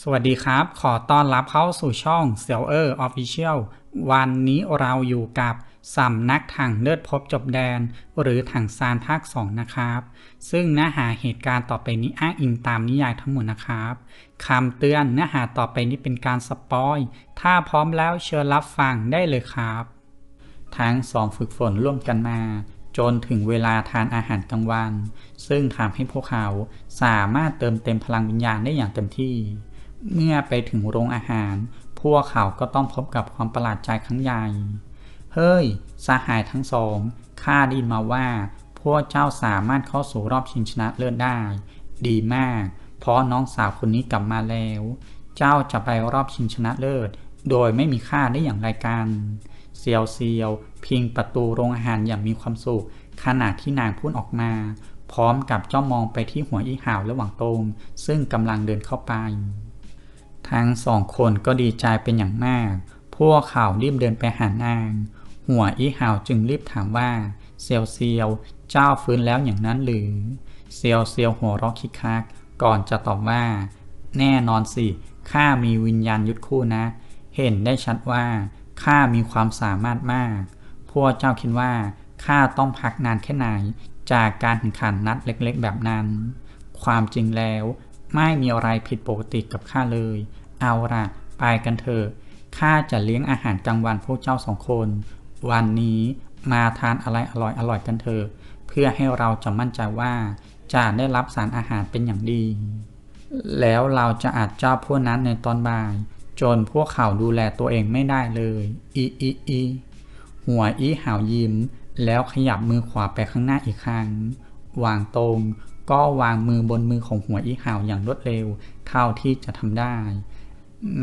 สวัสดีครับ ขอต้อนรับเข้าสู่ช่องเซียวเออร์ออฟฟิเชียลวันนี้เราอยู่กับสำนักถังเลือดพบจบแดน หรือถังซานภาค 2 นะครับ ซึ่งเนื้อหาเหตุการณ์ต่อไปนี้อ้างอิงตามนิยายทั้งหมดนะครับคำเตือนเนื้อหาต่อไปนี้เป็นการสปอย ถ้าพร้อมแล้วเชิญรับฟังได้เลยครับ ทั้งสองฝึกฝนร่วมกันมาจนถึงเวลาทานอาหารกลางวัน ซึ่งทำให้พวกเขาสามารถเติมเต็มพลังวิญญาณได้อย่างเต็มที่ เมื่อไปถึงโรงอาหาร พวกเขาก็ต้องพบกับความประหลาดใจครั้งใหญ่ เฮ้ย สหายทั้งสอง ข้าได้ยินมาว่า พวกเจ้าสามารถเข้าสู่รอบชิงชนะเลิศได้ ดีมาก เพราะน้องสาวคนนี้กลับมาแล้ว เจ้าจะไปรอบชิงชนะเลิศ โดยไม่มีค่าได้อย่างไรกันเซียวเซียวพิงประตูโรงอาหารอย่างมีความสุข ขณะที่นางพูดออกมา พร้อมกับจ้องมองไปที่หัวอีห่าวระหว่างตรงซึ่งกำลังเดินเข้าไป ทั้งสองคนก็ดีใจเป็นอย่างมาก พวกเขารีบเดินไปหานาง หัวอีหาวจึงรีบถามว่า เซียวเซียวเจ้าฟื้นแล้วอย่างนั้นหรือ เซียวเซียวหัวเราะคิกคัก ก่อนจะตอบว่า แน่นอนสิข้ามีวิญญาณยุทธคู่นะ เห็นได้ชัดว่าข้ามีความสามารถมาก พวกเจ้าคิดว่าข้าต้องพักนานแค่ไหน จากการแข่งขันนัดเล็กๆ แบบนั้น ความจริงแล้วไม่มีอะไรผิดปกติกับข้าเลย เอาล่ะ ไปกันเถอะข้าจะเลี้ยงอาหารกลางวันพวกเจ้าสองคน วันนี้มาทานอะไรอร่อยๆกันเถอะเพื่อให้เราจะมั่นใจว่าจะได้รับสารอาหารเป็นอย่างดี แล้วเราจะอาจเจ้าพวกนั้นในตอนบ่าย จนพวกเขาดูแลตัวเองไม่ได้เลยอีอีอีหัวอีหาวยิ้ม แล้วขยับมือขวาไปข้างหน้าอีกครั้ง วางตรง ก็วางมือบนมือของหัวอีหาวอย่างรวดเร็ว เท่าที่จะทำได้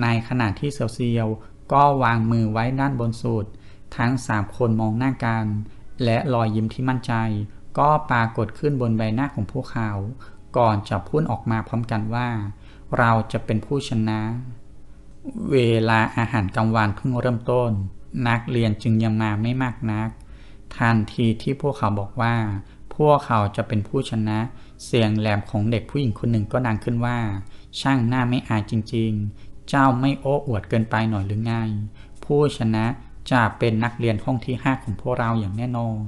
ในขณะที่เซียวเซียวก็วางมือไว้ด้านบนสุด ทั้งสามคนมองหน้ากัน และรอยยิ้มที่มั่นใจ ก็ปรากฏขึ้นบนใบหน้าของพวกเขา ก่อนจะพูดออกมาพร้อมกันว่า เราจะเป็นผู้ชนะ เวลาอาหารกลางวันเพิ่งเริ่มต้น นักเรียนจึงยังมาไม่มากนัก ทันทีที่พวกเขาบอกว่า พวกเขาจะเป็นผู้ชนะ เสียงแหลมของเด็กผู้หญิงคนหนึ่งก็ดังขึ้นว่า ช่างหน้าไม่อายจริง ๆ เจ้าไม่โอ้อวดเกินไปหน่อยหรือไง ผู้ชนะจะเป็นนักเรียนห้องที่ห้าของพวกเราอย่างแน่นอน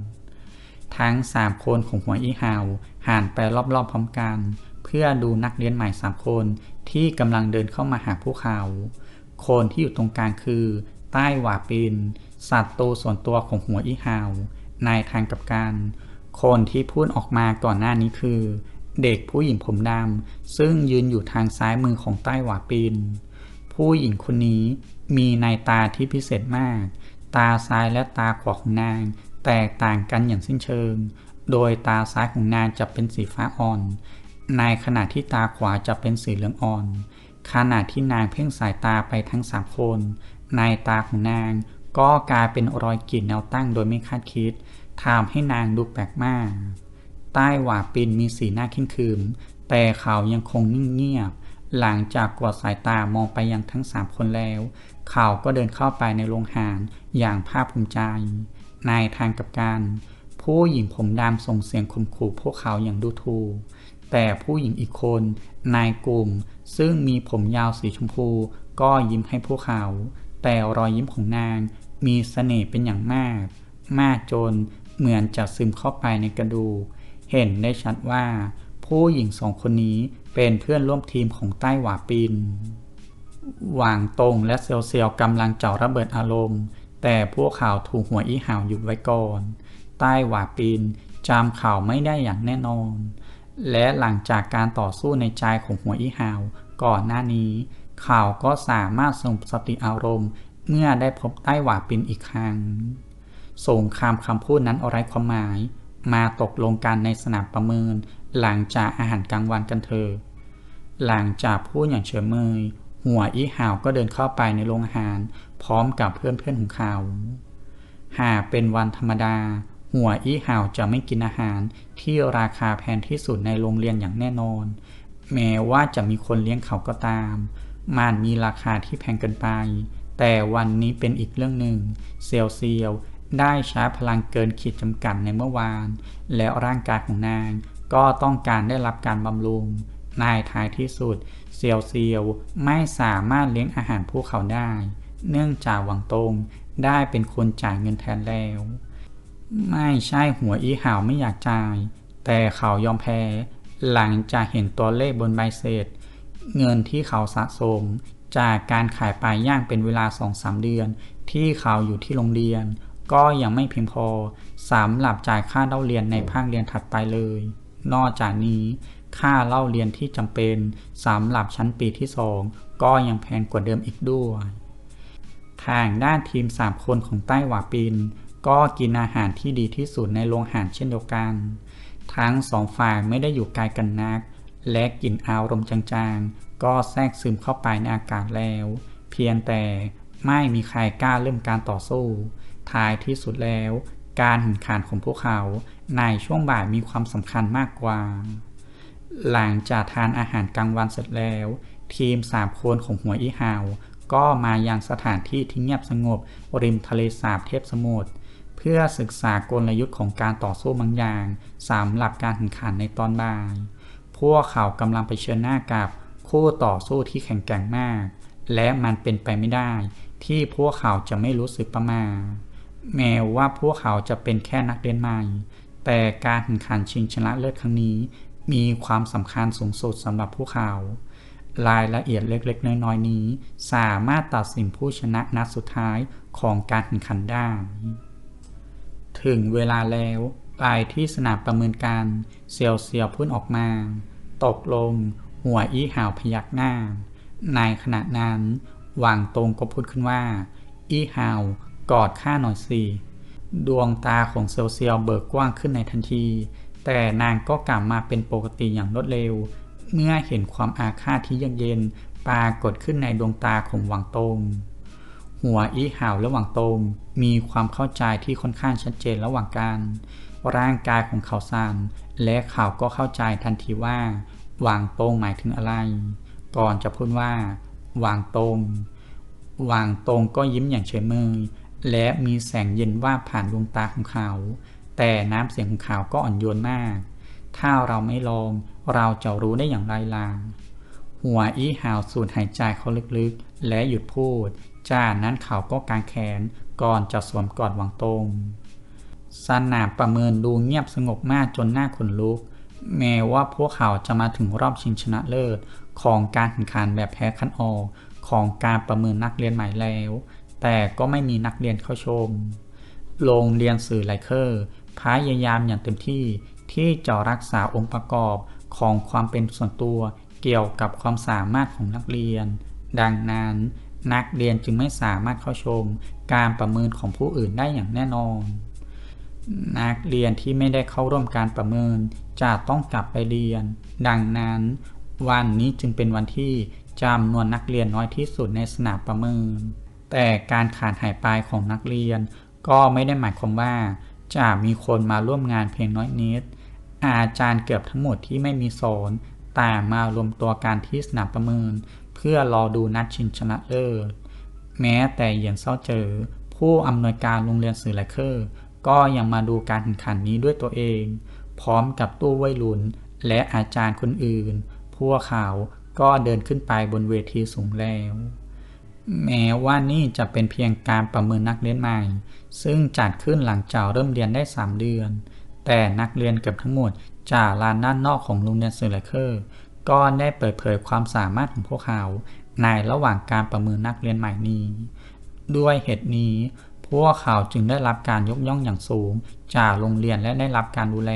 ทั้งสามคนของหัวอีหาวหันไปรอบๆพร้อมกัน เพื่อดูนักเรียนใหม่สามคนที่กำลังเดินเข้ามาหาพวกเขาคนที่อยู่ตรงกลางคือ ใต้หว่าปินสัตว์ตัวส่วนตัวของหัวอีหาวในทางกับกันคนที่พูดออกมาก่อนหน้านี้คือ เด็กผู้หญิงผมดำซึ่งยืนอยู่ทางซ้ายมือของใต้หว่าปิน ผู้หญิงคนนี้มีในตาที่พิเศษมาก ตาซ้ายและตาขวาของนาง แตกต่างกันอย่างสิ้นเชิง โดยตาซ้ายของนางจะเป็นสีฟ้าอ่อน ในขณะที่ตาขวาจะเป็นสีเหลืองอ่อน ขณะที่นางเพ่งสายตาไปทั้งสามคน ในตาของนางก็กลายเป็นรอยกรีดแนวตั้งโดยไม่คาดคิดทำให้นางดูแปลกมาก ใต้หว่าปินมีสีหน้าขึ้นคืมแต่เขายังคงนิ่งเงียบ หลังจากกวาดสายตามองไปยังทั้งสามคนแล้ว เขาก็เดินเข้าไปในโรงอาหารอย่างภาคภูมิใจ ในทางกับกันผู้หญิงผมดำส่งเสียงข่มขู่พวกเขาอย่างดูถูก แต่ผู้หญิงอีกคนในกลุ่ม ซึ่งมีผมยาวสีชมพู ก็ยิ้มให้พวกเขา แต่รอยยิ้มของนางมีเสน่ห์เป็นอย่างมาก มากจนเหมือนจะซึมเข้าไปในกระดูก เห็นได้ชัดว่า ผู้หญิงสองคนนี้ เป็นเพื่อนร่วมทีมของใต้หวาปินหว่างตรงและเซียวเซียวกำลังเจาะระเบิดอารมณ์ แต่พวกเขาถูกหัวอีห่าวหยุดไว้ก่อน ใต้หวาปินจำข่าวไม่ได้อย่างแน่นอน และหลังจากการต่อสู้ในใจของหัวอีห่าวก่อนหน้านี้ ข่าวก็สามารถสงบสติอารมณ์ เมื่อได้พบใต้หวาปินอีกครั้งสงครามคำพูดนั้นอะไรความหมาย มาตกลงกันในสนามประเมิน หลังจากอาหารกลางวันกันเถอะ หลังจากพูดอย่างเฉยเมย หัวอีห่าวก็เดินเข้าไปในโรงอาหาร พร้อมกับเพื่อนๆของเขา หากเป็นวันธรรมดา หัวอีห่าวจะไม่กินอาหารที่ราคาแพงที่สุดในโรงเรียนอย่างแน่นอน แม้ว่าจะมีคนเลี้ยงเขาก็ตาม มันมีราคาที่แพงเกินไป แต่วันนี้เป็นอีกเรื่องหนึ่ง เซียวเซียวได้ใช้พลังเกินขีดจำกัดในเมื่อวาน แล้วร่างกายของนางก็ต้องการได้รับการบำรุง ในท้ายที่สุด เซียวเซียวไม่สามารถเลี้ยงอาหารพวกเขาได้ เนื่องจากหวังตงได้เป็นคนจ่ายเงินแทนแล้ว ไม่ใช่หัวอีห่าวไม่อยากจ่าย แต่เขายอมแพ้ หลังจากเห็นตัวเลขบนใบเสร็จ เงินที่เขาสะสม จากการขายปลาย่างเป็นเวลา2-3เดือน ที่เขาอยู่ที่โรงเรียน ก็ยังไม่เพียงพอสำหรับจ่ายค่าเล่าเรียนในภาคเรียนถัดไปเลย นอกจากนี้ ค่าเล่าเรียนที่จำเป็นสำหรับชั้นปีที่สองก็ยังแพงกว่าเดิมอีกด้วยทางด้านทีม 3 คนของใต้หวาปิน ก็กินอาหารที่ดีที่สุดในโรงอาหารเช่นเดียวกัน ทั้งสองฝ่ายไม่ได้อยู่ไกลกันนัก และกลิ่นอารมณ์จางๆ ก็แทรกซึมเข้าไปในอากาศแล้ว เพียงแต่ไม่มีใครกล้าเริ่มการต่อสู้ ท้ายที่สุดแล้ว การแข่งขันของพวกเขาในช่วงบ่ายมีความสำคัญมากกว่า หลังจากทานอาหารกลางวันเสร็จแล้ว ทีมสามคนของหัวอีฮาว ก็มายังสถานที่ที่เงียบสงบ ริมทะเลสาบเทพสมุทรเพื่อศึกษากลยุทธ์ของการต่อสู้บางอย่างสำหรับการแข่งขันในตอนบ่าย พวกเขากำลังไปเชิญหน้ากับคู่ต่อสู้ที่แข็งแกร่งมาก และมันเป็นไปไม่ได้ ที่พวกเขาจะไม่รู้สึกประมาแม้ว่าพวกเขาจะเป็นแค่นักเรียนใหม่แต่การแข่งขันชิงชนะเลิศครั้งนี้ มีความสำคัญสูงสุดสำหรับพวกเขา รายละเอียดเล็กๆ น้อยๆ นี้ สามารถตัดสินผู้ชนะนัดสุดท้ายของการแข่งขันได้ ถึงเวลาแล้วไปที่สนามประเมินการเซียวเซียวพูดออกมา ตกลง หัวอี้หาวพยักหน้า ในขณะนั้นหวางตรงก็พูดขึ้นว่า อี้หาวกอดข้าหน่อยสิดวงตาของเซียวเซียวเบิกกว้างขึ้นในทันที แต่นางก็กลับมาเป็นปกติอย่างรวดเร็ว เมื่อเห็นความอาฆาตที่เยือกเย็นปรากฏขึ้นในดวงตาของหวังตงหัวอีห่าวและหวังตงมีความเข้าใจที่ค่อนข้างชัดเจนระหว่างกันร่างกายของเขาสั่นและเขาก็เข้าใจทันทีว่า หวังตงหมายถึงอะไร ก่อนจะพูดว่า หวังตงหวังตงก็ยิ้มอย่างเฉยเมยและมีแสงเย็นว่าผ่านดวงตาของเขา แต่น้ำเสียงของเขาก็อ่อนโยนมาก ถ้าเราไม่ลองเราจะรู้ได้อย่างไรล่ะหัวอี้หาวสูดหายใจเขาลึกๆ และหยุดพูด จากนั้นเขาก็กางแขนก่อนจะสวมกอดวังตงสนามประเมินดูเงียบสงบมากจนหน้าขนลุก แม้ว่าพวกเขาจะมาถึงรอบชิงชนะเลิศ ของการแข่งขันแบบแพ้คัดออกของการประเมินนักเรียนใหม่แล้ว แต่ก็ไม่มีนักเรียนเข้าชม โรงเรียนสื่อไลเคอร์ พยายามอย่างเต็มที่ที่จะรักษาองค์ประกอบของความเป็นส่วนตัวเกี่ยวกับความสามารถของนักเรียน ดังนั้นนักเรียนจึงไม่สามารถเข้าชมการประเมินของผู้อื่นได้อย่างแน่นอน นักเรียนที่ไม่ได้เข้าร่วมการประเมินจะต้องกลับไปเรียน ดังนั้น วันนี้จึงเป็นวันที่จำนวนนักเรียนน้อยที่สุดในสนามประเมิน แต่การขาดหายไปของนักเรียนก็ไม่ได้หมายความว่า จะมีคนมาร่วมงานเพียงน้อยนิด อาจารย์เกือบทั้งหมดที่ไม่มีสอนต่างมารวมตัวกันที่สนามประเมิน เพื่อรอดูนัดชิงชนะเลิศแม้แต่เหยียนเซาเจอ ผู้อำนวยการโรงเรียนสื่อไลเคอร์ก็ยังมาดูการแข่งขันนี้ด้วยตัวเอง พร้อมกับตู้ไวยลุน และอาจารย์คนอื่น พวกเขาก็เดินขึ้นไปบนเวทีสูงแล้ว แม้ว่านี่จะเป็นเพียงการประเมินนักเรียนใหม่ ซึ่งจัดขึ้นหลังจากเริ่มเรียนได้ 3 เดือน แต่นักเรียนเกือบทั้งหมดจากลานด้านนอกของโรงเรียนเซอร์ไลเคอร์ก็ได้เปิดเผยความสามารถของพวกเขา ในระหว่างการประเมินนักเรียนใหม่นี้ ด้วยเหตุนี้ พวกเขาจึงได้รับการยกย่องอย่างสูง จากโรงเรียนและได้รับการดูแล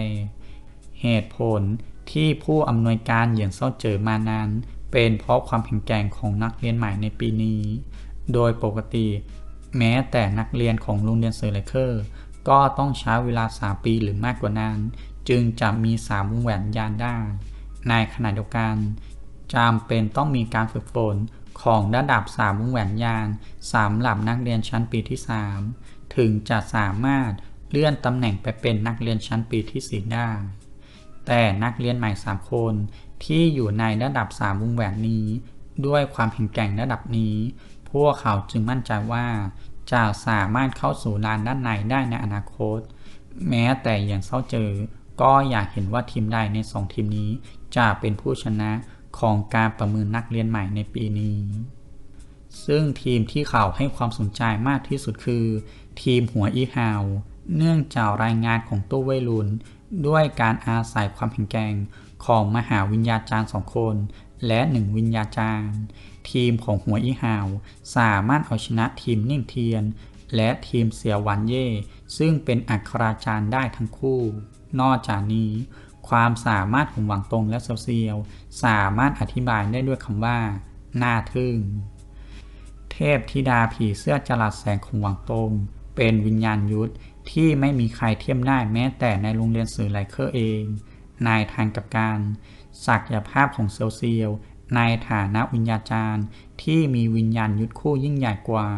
เหตุผลที่ผู้อำนวยการเหยียนเศร้าเจอมานั้น เป็นเพราะความแข็งแกร่งของนักเรียนใหม่ในปีนี้ โดยปกติแม้แต่นักเรียนของโรงเรียนเซอร์ไลเคอร์ ก็ต้องใช้เวลา 3 ปีหรือมากกว่านั้น จึงจะมีสามวงแหวนยานได้ ในขณะเดียวกันจำเป็นต้องมีการฝึกฝนของระดับสามวงแหวนยานสำหรับนักเรียนชั้นปีที่ 3 ถึงจะสามารถเลื่อนตำแหน่งไปเป็นนักเรียนชั้นปีที่ 4 ได้ แต่นักเรียนใหม่ 3 คน ที่อยู่ในระดับ3วงแหวนนี้ ด้วยความแข็งแกร่งระดับนี้ พวกเขาจึงมั่นใจว่าจะสามารถเข้าสู่ลานด้านในได้ในอนาคต แม้แต่อย่างเศร้าเจอ ก็อยากเห็นว่าทีมใดในสองทีมนี้ จะเป็นผู้ชนะของการประเมินนักเรียนใหม่ในปีนี้ ซึ่งทีมที่เขาให้ความสนใจมากที่สุดคือ ทีมหัวอีฮาว เนื่องจากรายงานของตู้ไวลุน ด้วยการอาศัยความแข็งแกร่ง ของมหาวิญญาจารย์สองคน และหนึ่งวิญญาจารย์ ทีมของหัวอีฮาว สามารถเอาชนะทีมนิ่งเทียน และทีมเสียวหวันเย่ ซึ่งเป็นอัคราจารย์ได้ทั้งคู่ นอกจากนี้ ความสามารถของหวังตรงและเซียวเซียวสามารถอธิบายได้ด้วยคำว่าน่าทึ่ง เทพธิดาผีเสื้อจรัสแสงของหวังตรงเป็นวิญญาณยุทธที่ไม่มีใครเทียมได้แม้แต่ในโรงเรียนสื่อไลเคอร์เอง ในทางกับการศักยภาพของเซียวเซียวในฐานะวิญญาจารย์ ที่มีวิญญาณยุทธคู่ยิ่งใหญ่กว่า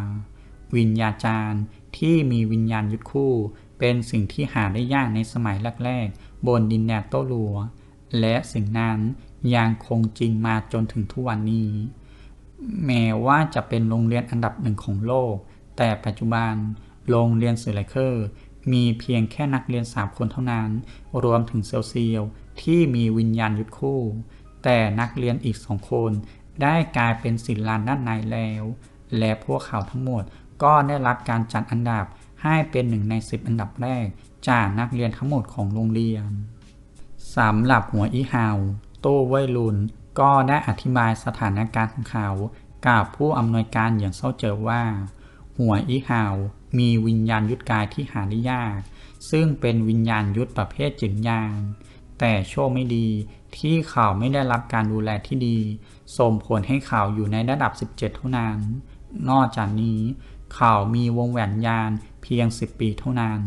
วิญญาจารย์ ที่มีวิญญาณยุทธคู่ เป็นสิ่งที่หาได้ยากในสมัยแรกๆ บนดินแดนโตหลัว และสิ่งนั้นยังคงจริงมาจนถึงทุกวันนี้ แม้ว่าจะเป็นโรงเรียนอันดับหนึ่งของโลก แต่ปัจจุบันโรงเรียนสื่อไลเคอร์ มีเพียงแค่นักเรียน 3 คนเท่านั้น รวมถึงเซลเซียวที่มีวิญญาณยุทธคู่ แต่นักเรียนอีกสองคน ได้กลายเป็นศิลานด้านในแล้ว และพวกเขาทั้งหมดก็ได้รับการจัดอันดับให้เป็นหนึ่งใน 10 อันดับแรก จากนักเรียนทั้งหมดของโรงเรียนสำหรับหัวอีฮาวโต้ไวลุนก็ได้อธิบายสถานการณ์ของเขา กับผู้อำนวยการอย่างเศร้าเจอว่า หัวอีฮาว มีวิญญาณยุทธกายที่หาได้ยาก ซึ่งเป็นวิญญาณยุทธประเภทจิตยางแต่โชคไม่ดีที่เขาไม่ได้รับการดูแลที่ดี ส่งผลให้เขาอยู่ในระดับ 17 เท่านั้น นอกจากนี้เขามีวงแหวนยานเพียง 10 ปีเท่านั้น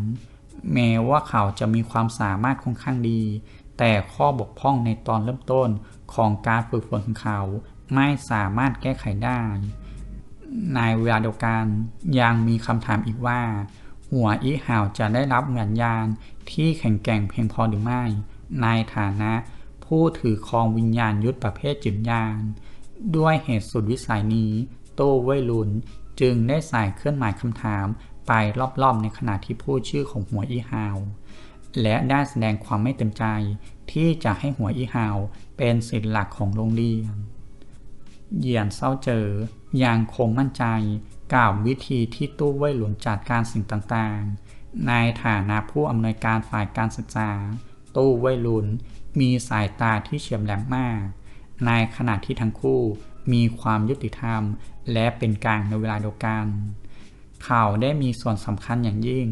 แม้ว่าเขาจะมีความสามารถค่อนข้างดี แต่ข้อบกพร่องในตอนเริ่มต้นของการฝึกฝนของเขาไม่สามารถแก้ไขได้ ในเวลาเดียวกัน ยังมีคำถามอีกว่า หัวอีห่าวจะได้รับเหมือนยานที่แข็งแกร่งเพียงพอหรือไม่ ในฐานะ ผู้ถือครองวิญญาณยุทธประเภทจิตยานด้วยเหตุสุดวิสัยนี้ โต้เวลุนจึงได้ใส่เครื่องหมายคำถามไปรอบๆในขณะที่พูดชื่อของหัวอีฮาว และได้แสดงความไม่เต็มใจที่จะให้หัวอีฮาวเป็นศิษย์หลักของโรงเรียน เหยียนเศร้าเจอยังคงมั่นใจกับวิธีที่ตู้เว่ยหลุนจัดการสิ่งต่างๆ ในฐานะผู้อำนวยการฝ่ายการศึกษา ตู้เว่ยหลุนมีสายตาที่เฉียบแหลมมาก ในขณะที่ทั้งคู่มีความยุติธรรม และเป็นกลางในเวลาเดียวกัน เขาได้มีส่วนสำคัญอย่างยิ่ง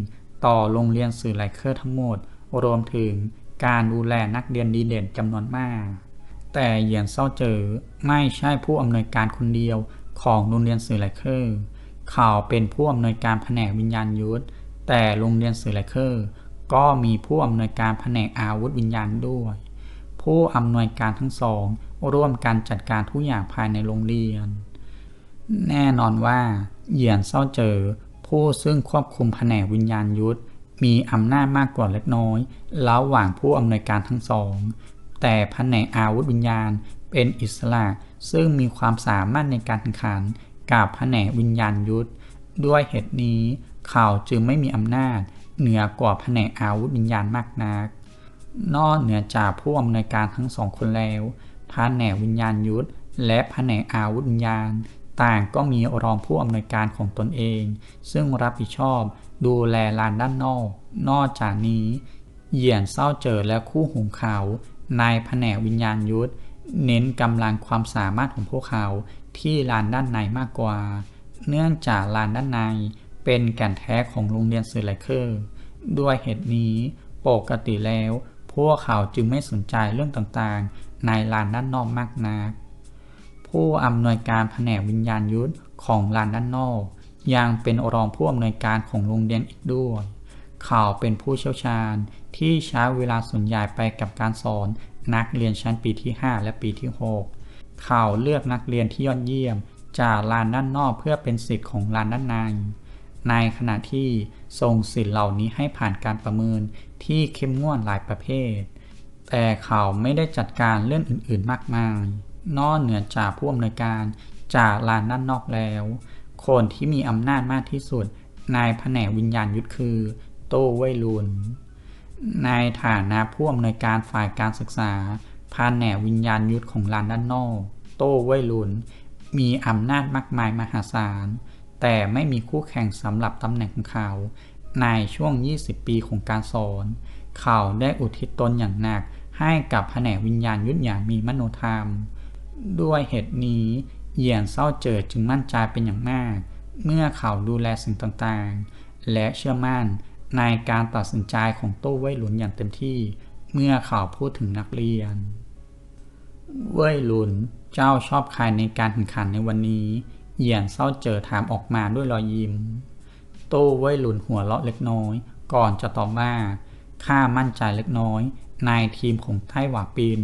ต่อโรงเรียนสื่อไลเคอร์ทั้งหมด รวมถึงการดูแลนักเรียนดีเด่นจำนวนมาก แต่เหยียนเศร้าเจอไม่ใช่ผู้อำนวยการคนเดียวของโรงเรียนสื่อไลเคอร์เขาเป็นผู้อำนวยการแผนกวิญญาณยุทธแต่โรงเรียนสื่อไลเคอร์ก็มีผู้อำนวยการแผนกอาวุธวิญญาณด้วย ผู้อำนวยการทั้งสอง ร่วมกันจัดการทุกอย่างภายในโรงเรียน แน่นอนว่าเหยียนเศร้าเจอผู้ซึ่งควบคุมแผนกวิญญาณยุทธมีอำนาจมากกว่าเล็กน้อยระหว่างผู้อำนวยการทั้งสอง แต่แผนกอาวุธวิญญาณเป็นอิสระ ซึ่งมีความสามารถในการแข่งขันกับแผนกวิญญาณยุทธ ด้วยเหตุนี้เขาจึงไม่มีอำนาจ เหนือกว่าแผนกอาวุธวิญญาณมากนัก นอกเหนือจากผู้อำนวยการทั้งสองคนแล้วแผนกวิญญาณยุทธ และแผนกอาวุธวิญญาณ ต่างก็มีรองผู้อำนวยการของตนเอง ซึ่งรับผิดชอบดูแลลานด้านนอก นอกจากนี้เหยียนเศร้าเจอและคู่หูเขา ในแผนกวิญญาณยุทธเน้นกำลังความสามารถของพวกเขาที่ลานด้านในมากกว่า เนื่องจากลานด้านในเป็นแก่นแท้ของโรงเรียนสื่อไลเคอร์ด้วยเหตุนี้ปกติแล้ว พวกเขาจึงไม่สนใจเรื่องต่างๆ ในลานด้านนอกมากนัก ผู้อำนวยการแผนกวิญญาณยุทธของลานด้านนอก ยังเป็นรองผู้อำนวยการของโรงเรียนอีกด้วย เขาเป็นผู้เชี่ยวชาญที่ใช้เวลาส่วนใหญ่ไปกับการสอนนักเรียนชั้นปีที่ 5 และปีที่ 6 เขาเลือกนักเรียนที่ยอดเยี่ยม จากลานด้านนอกเพื่อเป็นสิทธิ์ของลานด้านใน ในขณะที่ทรงสิทธิ์เหล่านี้ให้ผ่านการประเมินที่เข้มงวดหลายประเภท แต่เขาไม่ได้จัดการเรื่องอื่นๆมากมาย นอกเหนือจากผู้อำนวยการจากลานด้านนอกแล้ว คนที่มีอำนาจมากที่สุดในแผนกวิญญาณยุทธคือ โต้เว่ยลุนในฐานะผู้อำนวยการฝ่ายการศึกษาแผนวิญญาณยุทธของลานด้านนอกโต้เว่ยหลุนมีอำนาจมากมายมหาศาล แต่ไม่มีคู่แข่งสำหรับตำแหน่งของเขา ในช่วง 20 ปีของการสอน เขาได้อุทิศตนอย่างหนักให้กับแผนกวิญญาณยุทธอย่างมีมโนธรรม ด้วยเหตุนี้เหยียนเศร้าเจิดจึงมั่นใจเป็นอย่างมาก เมื่อเขาดูแลสิ่งต่างๆ และเชื่อมั่น ในการตัดสินใจของโต้เว่ยหลุนอย่างเต็มที่เมื่อเขาพูดถึงนักเรียน เว่ยหลุนเจ้าชอบใครในการแข่งขันในวันนี้ เหยียนเศร้าเจอถามออกมาด้วยรอยยิ้ม โต้เว่ยหลุนหัวเราะเล็กน้อย ก่อนจะตอบว่าข้ามั่นใจเล็กน้อยในทีมของไต้หวาปิน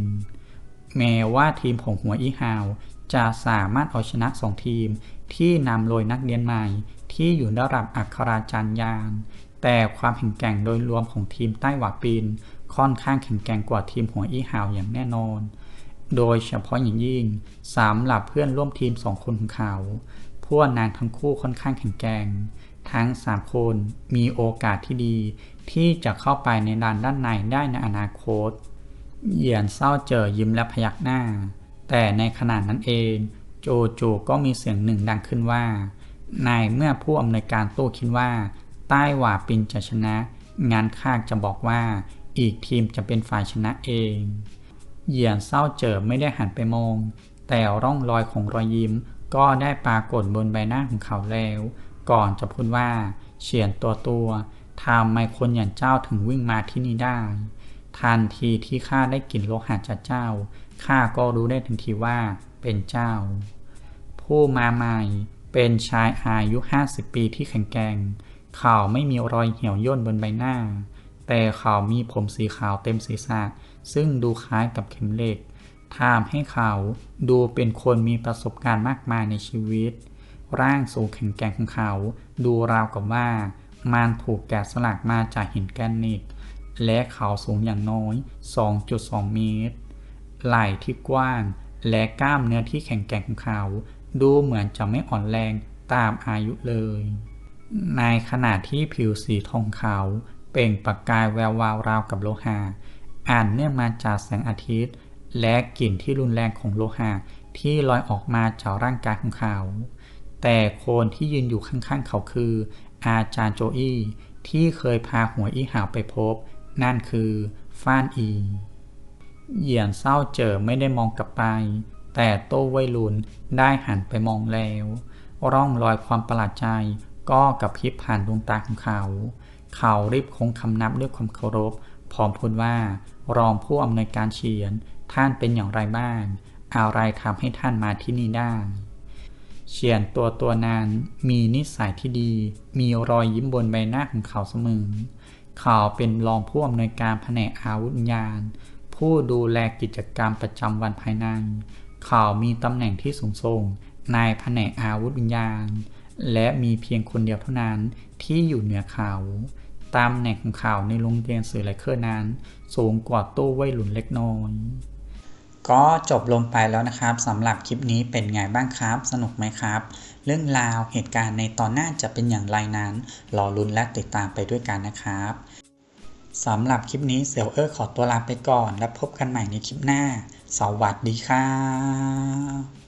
แม้ว่าทีมของหัวอีฮาวจะสามารถเอาชนะสองทีมที่นำโดยนักเรียนใหม่ที่อยู่ระดับอัคราจารย์ยาน แต่ความแข็งแกร่งโดยรวมของทีมไต้หว่าปินค่อนข้างแข็งแกร่งกว่าทีมหัวอีฮาวอย่างแน่นอน โดยเฉพาะอย่างยิ่งสำหรับเพื่อนร่วมทีมสองคนของเขาพวกนางทั้งคู่ค่อนข้างแข็งแกร่ง ทั้งสามคนมีโอกาสที่ดี ที่จะเข้าไปในด้านด้านในได้ในอนาคต เหยียนเศร้าเจอยิ้มและพยักหน้า แต่ในขณะนั้นเอง โจโจก็มีเสียงหนึ่งดังขึ้นว่าในเมื่อผู้อำนวยการโต้คิดว่า ใต้หว่าปินจะชนะ งานข้าจะบอกว่า อีกทีมจะเป็นฝ่ายชนะเอง เหยียนเศร้าเจอไม่ได้หันไปมอง แต่ร่องรอยของรอยยิ้มก็ได้ปรากฏบนใบหน้าของเขาแล้ว ก่อนจะพูดว่าเฉียนตัวตัวทำไมคนอย่างเจ้าถึงวิ่งมาที่นี่ได้ ทันทีที่ข้าได้กลิ่นโลหะจากเจ้า ข้าก็รู้ได้ทันทีว่าเป็นเจ้า ผู้มาใหม่เป็นชายอายุ 50 ปีที่แข็งแกร่ง เขาไม่มีรอยเหี่ยวย่นบนใบหน้า แต่เขามีผมสีขาวเต็มศีรษะ ซึ่งดูคล้ายกับเข็มเหล็กทำให้เขาดูเป็นคนมีประสบการณ์มากมายในชีวิต ร่างสูงแข็งแกร่งของเขา ดูราวกับว่า มันถูกแกะสลักมาจากหินแกรนิต และเขาสูงอย่างน้อย 2.2 เมตร ไหล่ที่กว้าง และกล้ามเนื้อที่แข็งแกร่งของเขา ดูเหมือนจะไม่อ่อนแรงตามอายุเลย ในขณะที่ผิวสีทองขาวเปล่งประกายแวววาวราวกับโลหะอ่านเนื่องมาจากแสงอาทิตย์ และกลิ่นที่รุนแรงของโลหะที่ลอยออกมาจากร่างกายของเขา แต่คนที่ยืนอยู่ข้างๆเขาคือ อาจารย์โจอี้ที่เคยพาหัวอีหาวไปพบ นั่นคือฟ้านอีเหยียนเศร้าเจอไม่ได้มองกลับไป แต่โต้ไวยลุนได้หันไปมองแล้ว ร่องรอยความประหลาดใจ ก็กับพริบผ่านดวงตาของเขา เขารีบคงคำนับด้วยความเคารพ พร้อมพูดว่า รองผู้อำนวยการเฉียน ท่านเป็นอย่างไรบ้างอะไรทำให้ท่านมาที่นี่ได้เฉียนตัวตัวนั้นมีนิสัยที่ดี มีรอยยิ้มบนใบหน้าของเขาเสมอ เขาเป็นรองผู้อำนวยการแผนกอาวุธยาน ผู้ดูแลกิจกรรมประจำวันภายใน เขามีตำแหน่งที่สูงส่งในแผนกอาวุธวิญญาณ และมีเพียงคนเดียวเท่านั้นที่อยู่เหนือเขาตำแหน่งของเขาในโรงเรียนสื่อไลเคอร์นั้น สูงกว่าตู้ไวยหลุนเล็กน้อย ก็จบลงไปแล้วนะครับสำหรับคลิปนี้เป็นไงบ้างครับ สนุกไหมครับ เรื่องราวเหตุการณ์ในตอนหน้าจะเป็นอย่างไรนั้น รอลุ้นและติดตามไปด้วยกันนะครับสำหรับคลิปนี้เซลเออร์ขอตัวลาไปก่อน แล้วพบกันใหม่ในคลิปหน้า สวัสดีครับ